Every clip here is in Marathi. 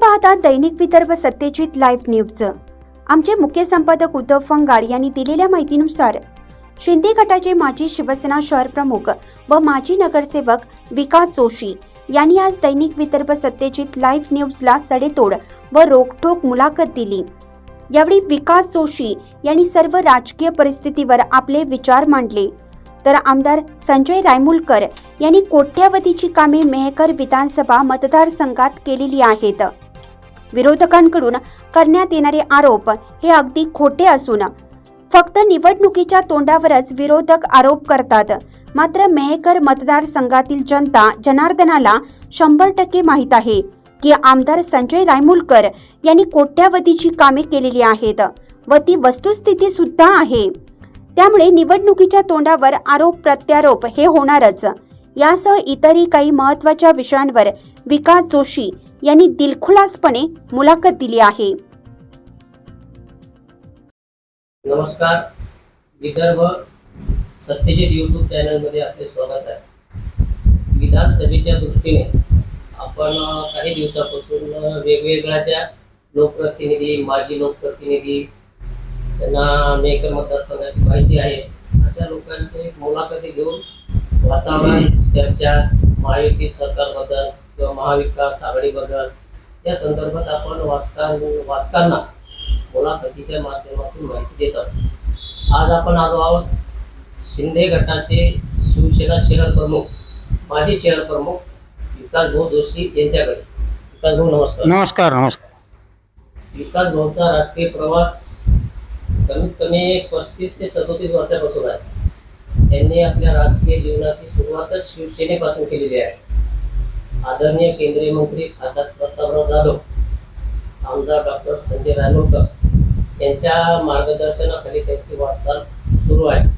पाहता दैनिक विदर्भ सत्यजित लाईव्ह न्यूज आमचे मुख्य संपादक उद्धव फंगाड यांनी दिलेल्या माहितीनुसार शिंदे गटाचे माजी शिवसेना शहर प्रमुख व माजी नगरसेवक विकास जोशी यांनी आज दैनिक विदर्भ सत्यजित लाईव्ह न्यूजला सडेतोड व रोखठोक मुलाखत दिली. यावेळी विकास जोशी यांनी सर्व राजकीय परिस्थितीवर आपले विचार मांडले. तर आमदार संजय रायमुलकर यांनी कोट्यावधीची कामे मेहकर विधानसभा मतदारसंघात केलेली आहेत. विरोधकांकडून करण्यात येणारे आरोप हे अगदी खोटे असून फक्त निवडणुकीच्या तोंडावरच विरोधक आरोप करतात. मात्र मेहकर मतदारसंघातील जनता जनार्दनाला शंभर टक्के माहीत आहे की आमदार संजय रायमुलकर यांनी कोट्यावधीची कामे केलेली आहेत व ती वस्तुस्थिती सुद्धा आहे. त्यामुळे निवडणुकीच्या तोंडावर आरोप प्रत्यारोप हे होणारच. यासह इतरही काही महत्त्वाच्या विषयांवर विकास जोशी यांनी दिलखुलासपणे मुलाखत दिली आहे. नमस्कार. विदर्भ सत्यजित यूट्यूब चॅनलमध्ये आपले स्वागत आहे. विधानसभेच्या दृष्टीने आपण काही दिवसापासून वेगवेगळ्याच्या लोकप्रतिनिधी माजी लोकप्रतिनिधी त्यांना मेकर मतदारसंघाची माहिती आहे. अशा लोकांचे मुलाखती घेऊन वातावरण चर्चा महायुती सरकारबद्दल किंवा महाविकास आघाडीबद्दल या संदर्भात आपण वाचकां वाचकांना मुलाखतीच्या माध्यमातून माहिती देतात. आज आपण आलो आहोत शिंदे गटाचे शिवसेना शहर प्रमुख माजी शहर प्रमुख विकास भाऊ जोशी यांच्याकडे. विकास भाऊ नमस्कार. नमस्कार नमस्कार. विकास भाऊचा राजकीय प्रवास कमीत कमी पस्तीस ते सदोतीस वर्षापासून आहे. त्यांनी आपल्या राजकीय जीवनाची सुरुवातच शिवसेनेपासून केलेली आहे. आदरणीय केंद्रीय मंत्री खासदार प्रतापराव जाधव आमदार डॉक्टर संजय रायमुलकर यांच्या मार्गदर्शनाखाली त्यांची वाटचाल सुरू आहे.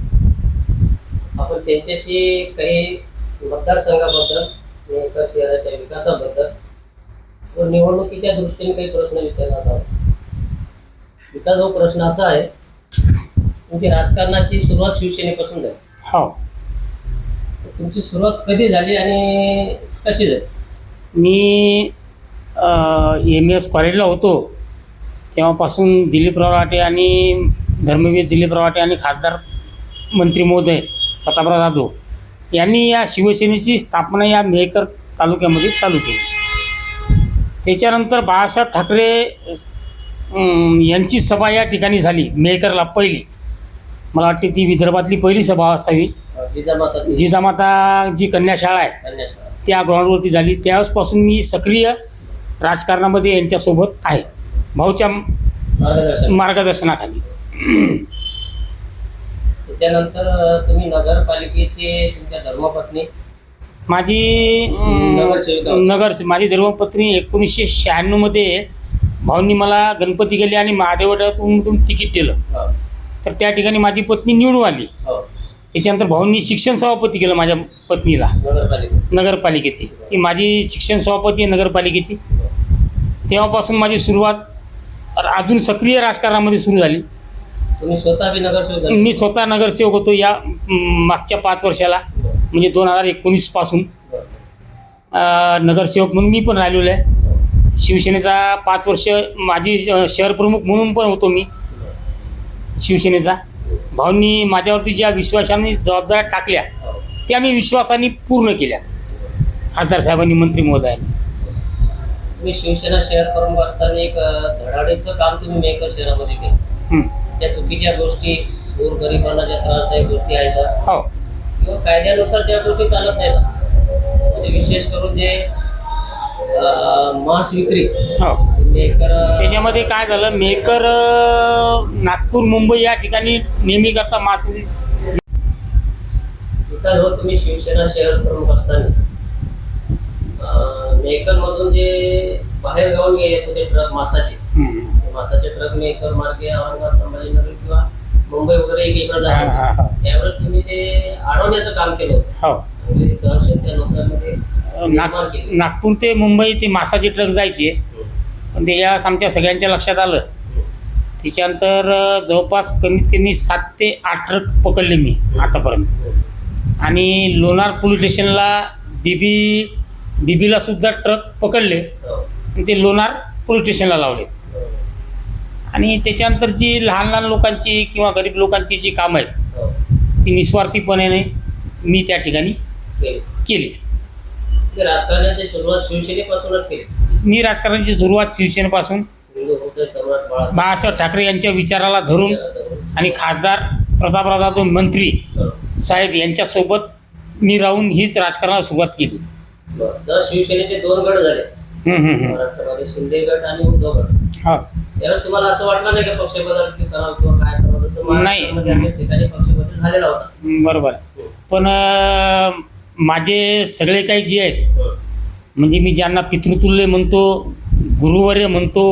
आपण त्यांच्याशी काही मतदारसंघाबद्दल मेहकर शहराच्या विकासाबद्दल व निवडणुकीच्या दृष्टीने काही प्रश्न विचारणार आहोत. विकास भाऊ प्रश्न असा आहे म्हणजे राजकारणाची सुरुवात शिवसेनेपासून झाली. हो. तुमची सुरुवात कधी झाली आणि कशी झाली? मी एम एस कॉलेजला होतो. तेव्हापासून दिलीप रावटे आणि धर्मवीर दिलीप रावटे आणि खासदार मंत्री महोदय प्रतापराव जाधव यांनी या शिवसेनेची स्थापना या मेहकर तालुक्यामध्ये चालू केली. त्याच्यानंतर बाळासाहेब ठाकरे यांची सभा या ठिकाणी झाली मेहकरला पहिली. मला वाटते ती विदर्भातली पहिली सभा असावी. जिजामाता जिजामाता जी कन्या शाळा आहे कन्याशाळा. त्या ग्राउंडवरती झाली. त्यावेळेसपासून मी सक्रिय राजकारणामध्ये यांच्यासोबत आहे. भाऊच्या मार्गदर्शन मार्गदर्शनाखाली. त्याच्यानंतर अं, तुम्ही नगरपालिकेचे तुमच्या धर्मपत्नी. माझी. नगर माझी धर्मपत्नी एकोणीसशे शहाण्णवमध्ये भाऊंनी मला गणपती गेले आणि महादेवटातून तिकीट दिलं. तर त्या ठिकाणी माझी पत्नी निवडून आली. हो, त्याच्यानंतर भाऊंनी शिक्षण सभापती केलं माझ्या पत्नीला. नगरपालिका नगरपालिकेची. ही माझी शिक्षण सभापती आहे नगरपालिकेची. तेव्हापासून माझी सुरुवात अजून सक्रिय राजकारणामध्ये सुरू झाली. तुम्ही स्वतः बी नगरसेवक झाले? मी स्वतः नगरसेवक होतो या मागच्या पाच वर्षाला. म्हणजे दोन हजार एकोणीसपासून. नगरसेवक म्हणून मी पण राहिलेलो आहे. शिवसेनेचा पाच वर्ष माझी अ, शहर प्रमुख म्हणून पण होतो मी. शिवसेनेचा. भाऊंनी माझ्यावरती ज्या विश्वासाने जबाबदाऱ्या टाकल्या. त्या मी विश्वासाने पूर्ण केल्या. खासदार साहेबांनी मंत्री महोदयांनी तुम्ही शिवसेना शहर प्रमुख असताना एक धडाडीचं काम तुम्ही मेकर शहरामध्ये केलं. त्या चुकीच्या गोष्टी गोरगरिबांना ज्या त्रासदायक गोष्टी आहेत हो. किंवा कायद्यानुसार त्या गोष्टी चालत नाहीत. म्हणजे विशेष करून जे मांस विक्री हो. त्याच्यामध्ये काय झालं? मेकर नागपूर मुंबई या ठिकाणी नेहमी करता मास. हो तुम्ही शिवसेना शहर प्रमुख असताना. मेकर मधून जे बाहेर गावून येत होते ट्रक मासाचे. मासाचे ट्रक मेकर मार्गे औरंगाबाद संभाजीनगर किंवा मुंबई वगैरे इकडे हा. त्यावेळेस तुम्ही ते अडवण्याचं काम केलं होतं. हो. म्हणजे दहशत त्या लोकांमध्ये नागपूर ते मुंबई ते मासाचे ट्रक जायचे. पण त्याच्यावेळेस आमच्या सगळ्यांच्या लक्षात आलं त्याच्यानंतर जवळपास कमीत कमी सात ते आठ ट्रक पकडले मी आतापर्यंत आणि लोणार पोलीस स्टेशनला बीबी बीबीला सुद्धा ट्रक पकडले. आणि ते लोणार पोलीस स्टेशनला लावले आणि त्याच्यानंतर जी लहान लहान लोकांची किंवा गरीब लोकांची जी कामं आहेत. ती निस्वार्थीपणे मी त्या ठिकाणी केली. राजकारणाची सुरुवात शिवसेनेपासूनच केली मी राजकारणाची सुरुवात शिवसेनेपासून बाळासाहेब ठाकरे यांच्या विचाराला धरून आणि खासदार प्रतापराव मंत्री. साहेब यांच्यासोबत मी राहून हीच राजकारणाला सुरुवात केली. शिवसेनेचे दोन गट झाले. हम्म, हम्म, हम्म. महाराष्ट्रामध्ये शिंदे गट आणि उद्धव गट. हो. त्यावेळेस तुम्हाला असं वाटलं नाही का बरोबर. पण माझे सगळे काही जे आहेत. म्हणजे मी ज्यांना पितृतुल्य म्हणतो गुरुवर्य म्हणतो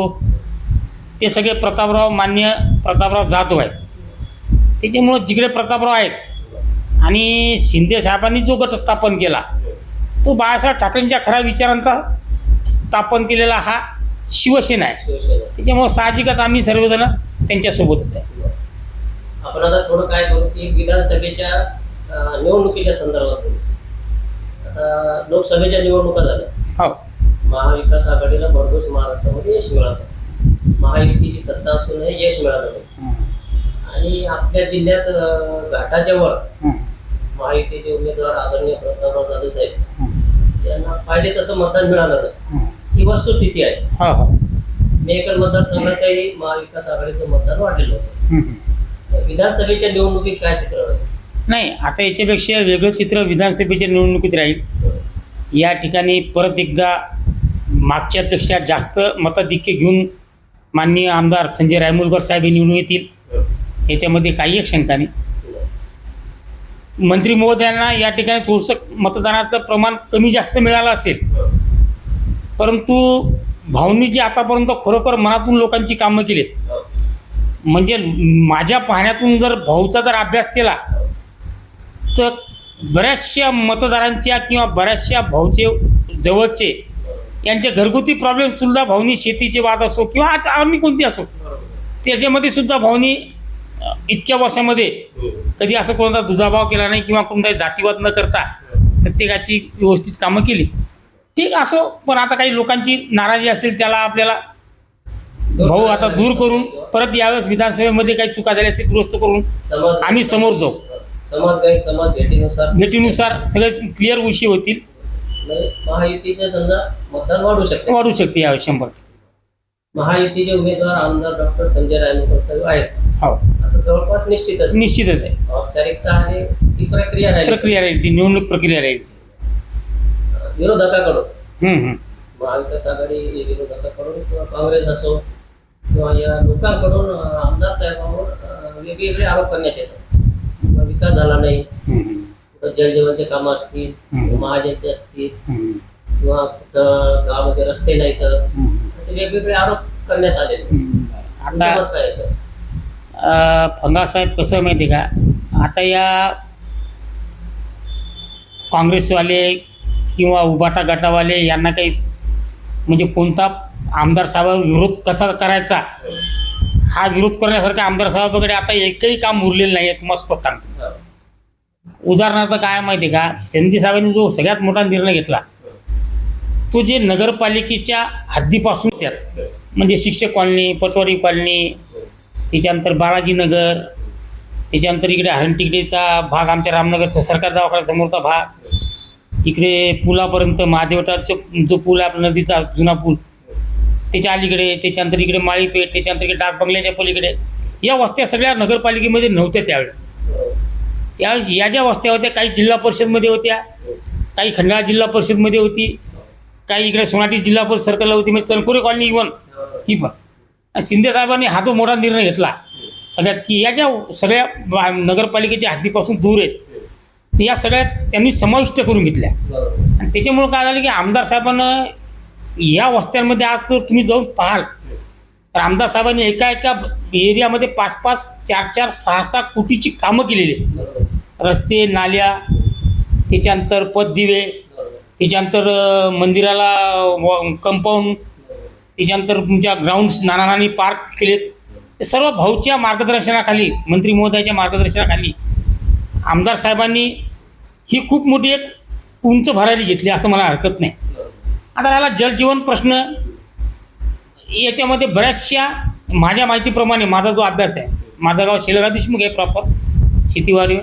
ते सगळे प्रतापराव मान्य प्रतापराव जाधव आहेत. त्याच्यामुळं जिकडे प्रतापराव आहेत आणि शिंदे साहेबांनी जो गट स्थापन केला तो बाळासाहेब ठाकरेंच्या खऱ्या विचारांचा स्थापन केलेला हा शिवसेना आहे. त्याच्यामुळं साहजिकच आम्ही सर्वजण त्यांच्यासोबतच आहे. आपण आता थोडं काय करू की विधानसभेच्या निवडणुकीच्या संदर्भात. आता लोकसभेच्या निवडणुका झाल्या. हो. महाविकास आघाडीला भरघोस महाराष्ट्रामध्ये यश मिळालं. महायुतीची सत्ता असूनही यश मिळालं नाही. आणि आपल्या जिल्ह्यात अं, घाटाच्या वर हं, महायुतीचे उमेदवार आदरणीय प्रतापराव जाधव साहेब यांना पाहिजे तसं मतदान मिळालं नाही. हं. वस्तुस्थिती आहे. हो हो. मेकर मतदारसंघातही महाविकास आघाडीचं मतदान वाढलेलं होतं. विधानसभेच्या निवडणुकीत काय चित्र नाही आता याच्यापेक्षा वेगळं चित्र विधानसभेच्या निवडणुकीत राहील. या ठिकाणी परत एकदा मागच्यापेक्षा जास्त मताधिक्य घेऊन माननीय आमदार संजय रायमुलकर साहेब हे निवडून येतील. याच्यामध्ये काही एक शंका नाही. मंत्री महोदयांना या ठिकाणी थोडंसं मतदानाचं प्रमाण कमी जास्त मिळालं असेल. परंतु भाऊंनी जी आतापर्यंत खरोखर मनातून लोकांची कामं केलीत म्हणजे माझ्या पाहण्यातून जर भाऊचा जर अभ्यास केला तर बऱ्याचशा मतदारांच्या किंवा बऱ्याचशा भाऊचे जवळचे यांचे घरगुती प्रॉब्लेम सुद्धा भाऊनी शेतीचे वाद असो किंवा आता आम्ही कोणती असो त्याच्यामध्ये सुद्धा भाऊनी इतक्या वर्षामध्ये कधी असं कोणता दुजाभाव केला नाही किंवा कोणताही जातीवाद न करता प्रत्येकाची व्यवस्थित कामं केली ठीक असो पण आता काही लोकांची नाराजी असेल त्याला आपल्याला भाऊ आता दूर करून परत यावेळेस विधानसभेमध्ये काही चुका झाल्या असतील दुरुस्त करून आम्ही समोर जाऊ. समाज काही समाज भेटीनुसार भेटीनुसार सगळे क्लिअर विषय होतील. महायुतीच्या समजा मतदान वाढू शकते. वाढू शकते यावेळेस शंभर महायुतीचे उमेदवार आमदार डॉक्टर संजय रायमुकर साहेब आहेत. हो. असं जवळपास निश्चितच. निश्चितच आहे. औपचारिकता आणि ती प्रक्रिया राहिली. प्रक्रिया राहील ती निवडणूक प्रक्रिया राहील. विरोधकाकडून. महाविकास आघाडी विरोधकाकडून किंवा काँग्रेस असो किंवा या लोकांकडून आमदार साहेबांवर वेगवेगळे आरोप करण्यात येतात. किंवा विकास झाला नाही. कुठं जलजीवनचे कामं असतील. महाजनचे असतील किंवा कुठं गावामध्ये रस्ते नाही तर. असे वेगवेगळे आरोप करण्यात आलेले. तुमचं आता मत काय आहे, सर? अ, फंगासाहेब कसं आहे माहिती आहे का आता या काँग्रेसवाले किंवा उबाटा गटावाले यांना काही म्हणजे कोणता आमदार साहेबांवर विरोध कसा करायचा हा विरोध करण्यासारखा आमदार साहेबाकडे आता एकही काम उरलेलं नाही आहे मस्त सांगतो उदाहरणार्थ काय माहिती आहे का? संधी साहेबांनी जो सगळ्यात मोठा निर्णय घेतला तो जे नगरपालिकेच्या हद्दीपासून त्यात म्हणजे शिक्षक कॉलनी पटवारी कॉलनी त्याच्यानंतर बालाजीनगर त्याच्यानंतर इकडे हरणटिकडेचा भाग आमच्या रामनगरचा सरकार दवाखान्यासमोरचा भाग इकडे पुलापर्यंत महादेवटाचा जो पूल आहे आपला नदीचा जुना पूल त्याच्या अलीकडे त्याच्यानंतर इकडे माळीपेठ त्याच्यानंतर इकडे डाक बंगल्याच्या पलीकडे. या वस्त्या सगळ्या नगरपालिकेमध्ये नव्हत्या त्यावेळेस. त्यावेळेस या ज्या वस्त्या होत्या काही जिल्हा परिषदमध्ये होत्या काही खंडाळा जिल्हा परिषदमध्ये होती काही इकडे सोनाटी जिल्हा परिषद सर्कलला होती म्हणजे चनकोरे कॉलनी इवन ही पण. आणि शिंदे साहेबांनी हा तो मोठा निर्णय घेतला. सगळ्यात की या ज्या सगळ्या नगरपालिकेच्या हद्दीपासून दूर आहेत या सगळ्यात त्यांनी समाविष्ट करून घेतल्या. आणि त्याच्यामुळं काय झालं की आमदार साहेबांना या वस्त्यांमध्ये आज तर तुम्ही जाऊन पाहाल. तर साहेबांनी एका एका एरियामध्ये पाच पाच चार चार सहा सहा कोटीची कामं केलेली आहेत. रस्ते नाल्या त्याच्यानंतर पददिवे त्याच्यानंतर मंदिराला कंपाऊंड त्याच्यानंतर तुमच्या ग्राउंड्स नाना नानी पार्क केलेत. हे सर्व भाऊच्या मार्गदर्शनाखाली मंत्री महोदयाच्या मार्गदर्शनाखाली आमदार साहेबांनी ही खूप मोठी एक उंच भरारी घेतली असं मला हरकत नाही. आता याला जलजीवन प्रश्न याच्यामध्ये बऱ्याचशा माझ्या माहितीप्रमाणे माझा जो अभ्यास आहे माझं गाव शेलगा देशमुख आहे प्रॉपर शेतीवाडीवर.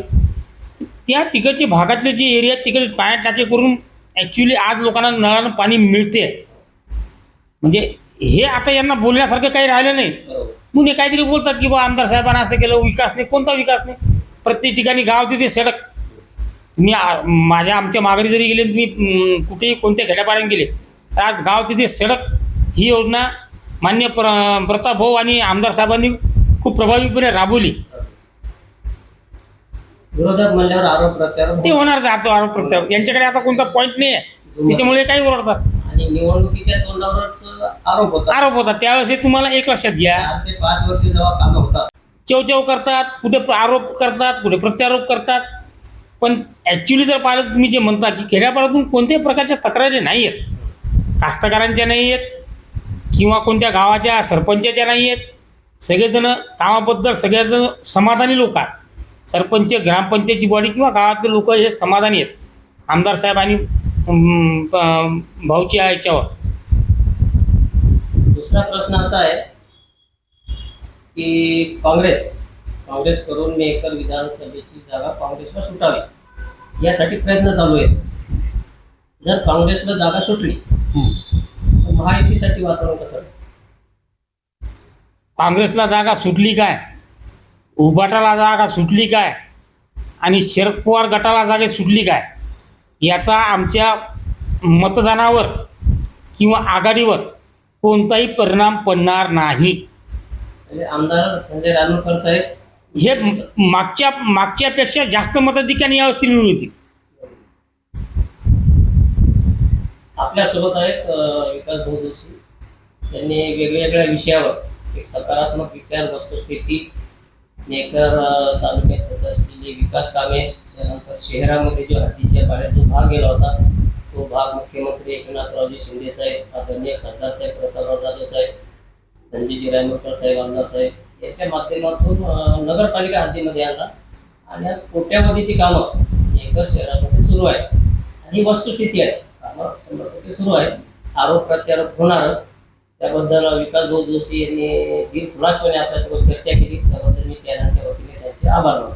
त्या तिकडचे भागातले जे एरिया तिकडे पाण्यात टाके करून ॲक्च्युली आज लोकांना नळानं पाणी मिळते. म्हणजे हे आता यांना बोलण्यासारखं काही राहिलं नाही. म्हणून हे काहीतरी बोलतात की बा आमदार साहेबांना असं केलं विकास नाही कोणता विकास नाही? प्रत्येक ठिकाणी गाव तिथे सडक. मी माझ्या आमच्या माघारी जरी गेले मी कुठेही कोणत्या खेड्यापाड्यात गेले आज गाव तिथे सडक ही योजना मान्य प्र प्रताप भाऊ आणि आमदार साहेबांनी खूप प्रभावीपणे राबवली. विरोधक म्हणल्यावर आरोप प्रत्यारोप ते होणार जातो आरोप प्रत्यारोप? यांच्याकडे आता कोणता पॉईंट नाही आहे त्याच्यामुळे काही ओरडतात. आणि निवडणुकीच्या तोंडावरच आरोप होता आरोप होतात. त्यावेळेस हे तुम्हाला एक लक्षात घ्या. चार ते पाच वर्ष जेव्हा कामं होतात. चवचव करतात कुठे आरोप करतात कुठे प्रत्यारोप करतात. पण ॲक्च्युली जर पाहिलं तुम्ही जे म्हणता की खेड्यापाड्यातून कोणत्याही प्रकारच्या तक्रारी नाही आहेत कास्तकारांच्या नाही आहेत किंवा कोणत्या गावाच्या सरपंचाच्या नाही आहेत सगळेजण कामाबद्दल सगळेजण समाधानी लोक आहेत. सरपंच ग्रामपंचायतची बॉडी किंवा गावातले लोक हे समाधानी आहेत. आमदार साहेब आणि भाऊची आहे याच्यावर. दुसरा प्रश्न असा आहे की काँग्रेस काँग्रेस करून मेकर विधानसभेची जागा काँग्रेसला सुटावी यासाठी प्रयत्न चालू आहेत. जर काँग्रेसला जागा सुटली तर महायुतीसाठी वातावरण कसं? काँग्रेसला जागा सुटली काय? उभाटाला जागा सुटली काय? आणि शरद पवार गटाला जागा सुटली काय? याचा आमच्या मतदानावर किंवा आघाडीवर कोणताही परिणाम पडणार नाही. म्हणजे आमदार संजय रानोकर साहेब हे मागच्या मागच्यापेक्षा जास्त मताधिक्याने यावेळी मिळून होती आपल्यासोबत आहेत विकास भाऊ जोशी. त्यांनी वेगवेगळ्या विषयावर एक सकारात्मक विचार वस्तुस्थिती नेकर तालुक्यात होत असलेली विकास कामे त्यानंतर शहरामध्ये जो हद्दीच्या पाण्यात जो भाग गेला होता तो भाग मुख्यमंत्री एकनाथरावजी शिंदे साहेब आदरणीय खासदार साहेब प्रतापराव जाधव साहेब संजयजी रायमुरकर साहेब आमदार साहेब यांच्या माध्यमातून नगरपालिका हद्दीमध्ये आणला आणि आज कोट्यावधीची कामं नेकर शहरामध्ये सुरू आहे आणि वस्तुस्थिती आहे. कामं शंभर टक्के सुरू आहे. आरोप प्रत्यारोप होणारच. त्याबद्दल विकास भाऊ जोशी यांनी दीर्घ खुलासपणे आपल्यासोबत चर्चा केली. त्याबद्दल मी चॅनलच्या वतीने त्यांचे आभार मानतो.